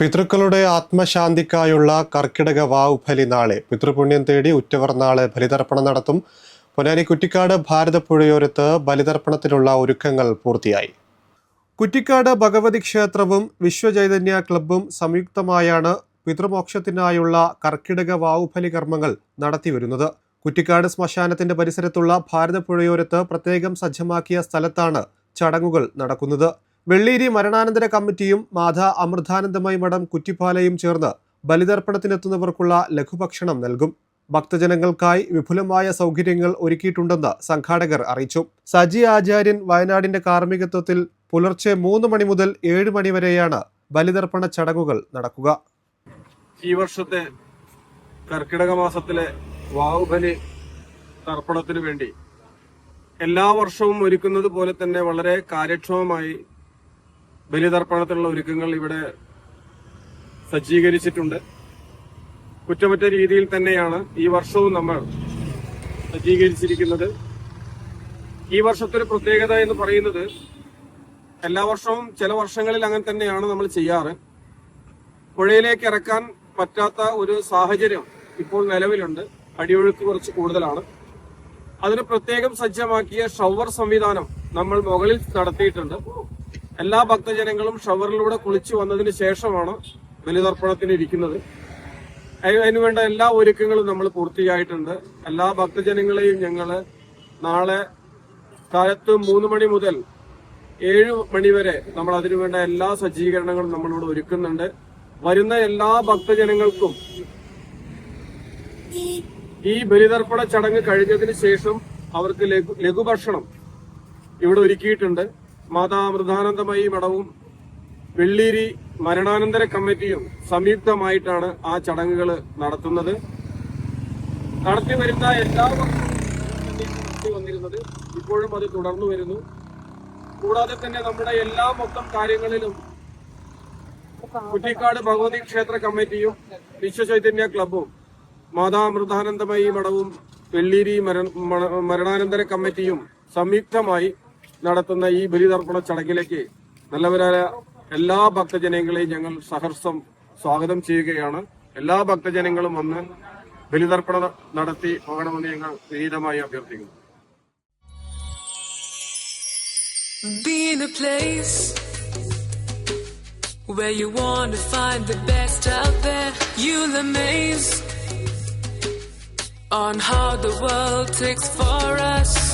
പിതൃക്കളുടെ ആത്മശാന്തിക്കായുള്ള കർക്കിടക വാവ് ബലി നാളെ. പിതൃപുണ്യം തേടി ഉറ്റവർ നാളെ ബലിതർപ്പണം നടത്തും. പൊന്നാനി കുറ്റിക്കാട് ഭാരതപ്പുഴയോരത്ത് ബലിതർപ്പണത്തിനുള്ള ഒരുക്കങ്ങൾ പൂർത്തിയായി. കുറ്റിക്കാട് ഭഗവതി ക്ഷേത്രവും വിശ്വചൈതന്യ ക്ലബും സംയുക്തമായാണ് പിതൃമോക്ഷത്തിനായുള്ള കർക്കിടക വാവുബലി കർമ്മങ്ങൾ നടത്തിവരുന്നത് കുറ്റിക്കാട് ശ്മശാനത്തിന്റെ പരിസരത്തുള്ള ഭാരതപ്പുഴയോരത്ത് പ്രത്യേകം സജ്ജമാക്കിയ സ്ഥലത്താണ് ചടങ്ങുകൾ നടക്കുന്നത്. വെള്ളീരി മരണാനന്തര കമ്മിറ്റിയും മാധ അമൃതാനന്ദമയി മഠം കുറ്റിപ്പാലയും ചേർന്ന് ബലിതർപ്പണത്തിനെത്തുന്നവർക്കുള്ള ലഘുഭക്ഷണം നൽകും. ഭക്തജനങ്ങൾക്കായി വിപുലമായ സൗകര്യങ്ങൾ ഒരുക്കിയിട്ടുണ്ടെന്ന് സംഘാടകർ അറിയിച്ചു. സജി ആചാര്യൻ വയനാടിന്റെ കാർമ്മികത്വത്തിൽ പുലർച്ചെ മൂന്ന് മണി മുതൽ ഏഴ് മണി വരെയാണ് ബലിതർപ്പണ ചടങ്ങുകൾ നടക്കുക. ഈ വർഷത്തെ കർക്കിടക മാസത്തിലെ വാവുബലി തർപ്പണത്തിനു വേണ്ടി എല്ലാ വർഷവും ഒരുക്കുന്നത് പോലെ തന്നെ വളരെ കാര്യക്ഷമമായി ബലിതർപ്പണത്തിനുള്ള ഒരുക്കങ്ങൾ ഇവിടെ സജ്ജീകരിച്ചിട്ടുണ്ട്. കുറ്റമറ്റ രീതിയിൽ തന്നെയാണ് ഈ വർഷവും നമ്മൾ സജ്ജീകരിച്ചിരിക്കുന്നത്. ഈ വർഷത്തെ ഒരു പ്രത്യേകത എന്ന് പറയുന്നത് എല്ലാ വർഷവും ചില വർഷങ്ങളിൽ അങ്ങനെ തന്നെയാണ് നമ്മൾ ചെയ്യാറ്. പുഴയിലേക്ക് ഇറക്കാൻ പറ്റാത്ത ഒരു സാഹചര്യം ഇപ്പോൾ നിലവിലുണ്ട്. അടിയൊഴുക്ക് കുറച്ച് കൂടുതലാണ്. അതിന് പ്രത്യേകം സജ്ജമാക്കിയ ഷവർ സംവിധാനം നമ്മൾ മുകളിൽ നടത്തിയിട്ടുണ്ട്. എല്ലാ ഭക്തജനങ്ങളും ഷവറിലൂടെ കുളിച്ചു വന്നതിന് ശേഷമാണ് ബലിതർപ്പണത്തിന് ഇരിക്കുന്നത്. അതിന് അതിനുവേണ്ട എല്ലാ ഒരുക്കങ്ങളും നമ്മൾ പൂർത്തിയായിട്ടുണ്ട്. എല്ലാ ഭക്തജനങ്ങളെയും ഞങ്ങൾ നാളെ കാലത്ത് മൂന്ന് മണി മുതൽ ഏഴ് മണി വരെ നമ്മൾ അതിനുവേണ്ട എല്ലാ സജ്ജീകരണങ്ങളും നമ്മളിവിടെ ഒരുക്കുന്നുണ്ട്. വരുന്ന എല്ലാ ഭക്തജനങ്ങൾക്കും ഈ ബലിതർപ്പണ ചടങ്ങ് കഴിഞ്ഞതിന് ശേഷം അവർക്ക് ലഘു ലഘുഭക്ഷണം ഇവിടെ ഒരുക്കിയിട്ടുണ്ട്. മാതാ മൃതാനന്ദമയി മഠവും വെള്ളീരി മരണാനന്തര കമ്മിറ്റിയും സംയുക്തമായിട്ടാണ് ആ ചടങ്ങുകൾ നടത്തുന്നത്. നടത്തി വരുന്ന എല്ലാ വന്നിരുന്നത്. ഇപ്പോഴും അത് തുടർന്നു വരുന്നു. കൂടാതെ തന്നെ നമ്മുടെ എല്ലാ മൊത്തം കാര്യങ്ങളിലും കുറ്റിക്കാട് ഭഗവതി ക്ഷേത്ര കമ്മിറ്റിയും വിശ്വചൈതന്യ ക്ലബും മാതാമൃതാനന്ദമയി മഠവും വെള്ളിരി മര- മരണാനന്തര കമ്മിറ്റിയും സംയുക്തമായി നടത്തുന്ന ഈ ബലിതർപ്പണ ചടങ്ങിലേക്ക് നല്ലവരായ എല്ലാ ഭക്തജനങ്ങളെയും ഞങ്ങൾ സഹർഷം സ്വാഗതം ചെയ്യുകയാണ് എല്ലാ ഭക്തജനങ്ങളും വന്ന് ബലിതർപ്പണ നടത്തി പോകണമെന്ന് ഞങ്ങൾ വിനീതമായി അഭ്യർത്ഥിക്കുന്നു Being in a place where you want to find the best out there. You'll amaze on how the world takes for us.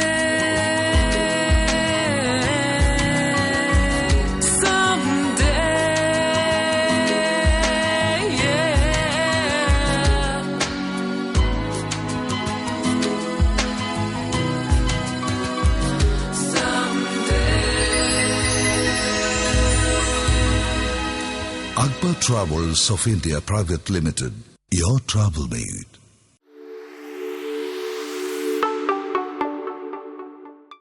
Akbar Travels of India Private Limited. Your travel mate.